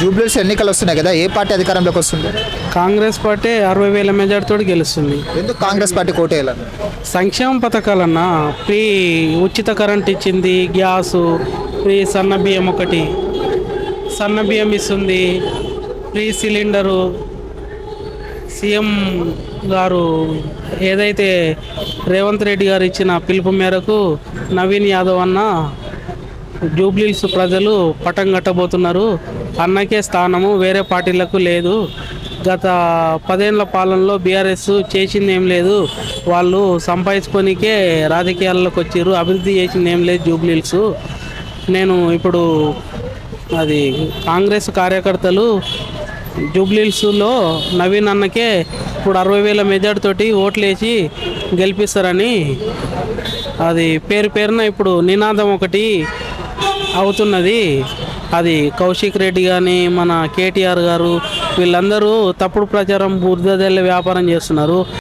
జూబ్లీస్ ఎన్నికలు వస్తున్నాయి కదా ఏ పార్టీ అధికారంలోకి వస్తుంది? కాంగ్రెస్ పార్టీ అరవై వేల మెజార్టీతో గెలుస్తుంది. ఎందుకు కాంగ్రెస్ పార్టీ కోటేయాలని సంక్షేమ పథకాలన్నా ఫ్రీ ఉచిత కరెంట్ ఇచ్చింది గ్యాసు ఫ్రీ సన్న బియ్యం ఒకటి. సన్న బియ్యం ఇస్తుంది ఫ్రీ సిలిండరు. సీఎం గారు ఏదైతే రేవంత్ రెడ్డి గారు ఇచ్చిన పిలుపు మేరకు నవీన్ యాదవ్ అన్న జూబ్లీస్ ప్రజలు పటం కట్టబోతున్నారు. అన్నకే స్థానము వేరే పార్టీలకు లేదు. గత పదేళ్ళ పాలనలో బీఆర్ఎస్ చేసింది ఏం లేదు. వాళ్ళు సంపాదించుకోనికే రాజకీయాల్లోకి వచ్చారు అభివృద్ధి చేసింది ఏం లేదు జూబ్లీల్స్ నేను ఇప్పుడు అది కాంగ్రెస్ కార్యకర్తలు జూబ్లీల్స్లో నవీన్ అన్నకే ఇప్పుడు అరవై వేల మెజార్టీ తోటి ఓట్లేసి గెలిపిస్తారని అది పేరు పేరున ఇప్పుడు నినాదం ఒకటి అవుతున్నది. అది కౌశిక్ రెడ్డి కానీ మన కేటీఆర్ గారు వీళ్ళందరూ తప్పుడు ప్రచారం బురదజల్లే వ్యాపారం చేస్తున్నారు.